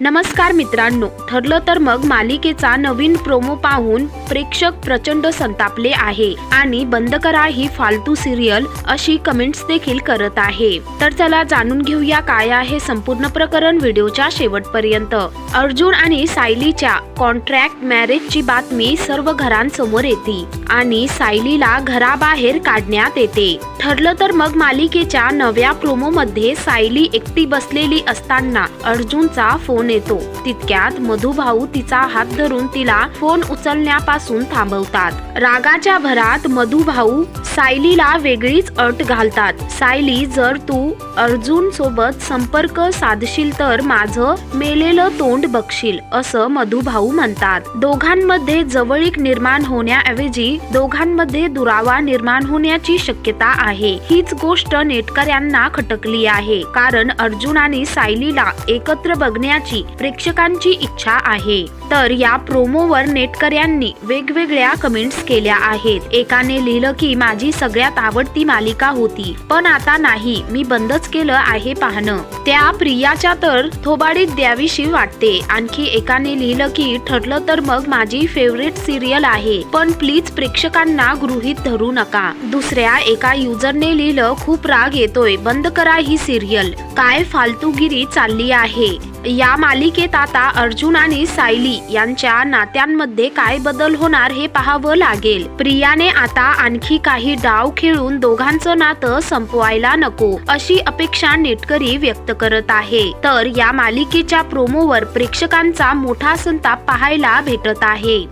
नमस्कार मित्रांनो ठरलं तर मग मालिकेचा नवीन प्रोमो पाहून प्रेक्षक प्रचंड संतापले आहे आणि बंद करा ही फालतू सिरियल अशी कमेंट्स देखील करत आहे. तर चला जाणून घेऊया काय आहे संपूर्ण प्रकरण व्हिडिओच्या शेवटपर्यंत. अर्जुन आणि सायलीच्या कॉन्ट्रॅक्ट मॅरेजची बातमी सर्व घरांसमोर येते आणि सायलीला घराबाहेर काढण्यात येते. ठरलं तर मग मालिकेच्या नव्या प्रोमो मध्ये सायली एकटी बसलेली असताना अर्जुनचा फोन येतो. तितक्यात मधुभाऊ तिचा हात धरून तिला फोन उचलण्यापासून थांबवतात. रागाच्या भरात मधुभाऊ सायलीला वेगळीच अट घालतात. सायली जर तू अर्जुन सोबत संपर्क साधशील तर माझं मेलेलं तोंड बघशील असं मधुभाऊ म्हणतात. दोघांमध्ये जवळीक निर्माण होण्याऐवजी दोघांमध्ये दुरावा निर्माण होण्याची शक्यता आहे. हीच गोष्ट नेटकऱ्यांना खटकली आहे. कारण अर्जुन आणि सायलीला एकत्र बघण्याची प्रेक्षकांची इच्छा आहे. तर या प्रोमोवर नेटकऱ्यांनी वेगवेगळ्या कमेंट्स केल्या आहेत. एकाने लिहिलं की माझी माझी सगळ्यात आवडती मालिका होती. पण आता नाही मी बंदच केलं आहे पाहणं. त्या प्रियाच्या तर थोबाडीत द्यावीशी वाटते. आणखी एकाने लिहिलं की ठरलं तर मग माझी फेवरेट सिरियल आहे. पण प्लीज प्रेक्षकांना गृहीत धरू नका. दुसऱ्या एका युजरने लिहिलं खूप राग येतोय. बंद करा ही सिरियल काय फालतूगिरी चालली आहे? या मालिकेत आता अर्जुन आणि सायली यांच्या नात्यांमध्ये काय बदल होणार हे पाहावं लागेल. प्रियाने आता आणखी काही डाव खेळून दोघांचं नातं संपवायला नको अशी अपेक्षा नेटकरी व्यक्त करत आहे. तर या मालिकेच्या प्रोमोवर प्रेक्षकांचा मोठा संताप पाहायला भेटत आहे.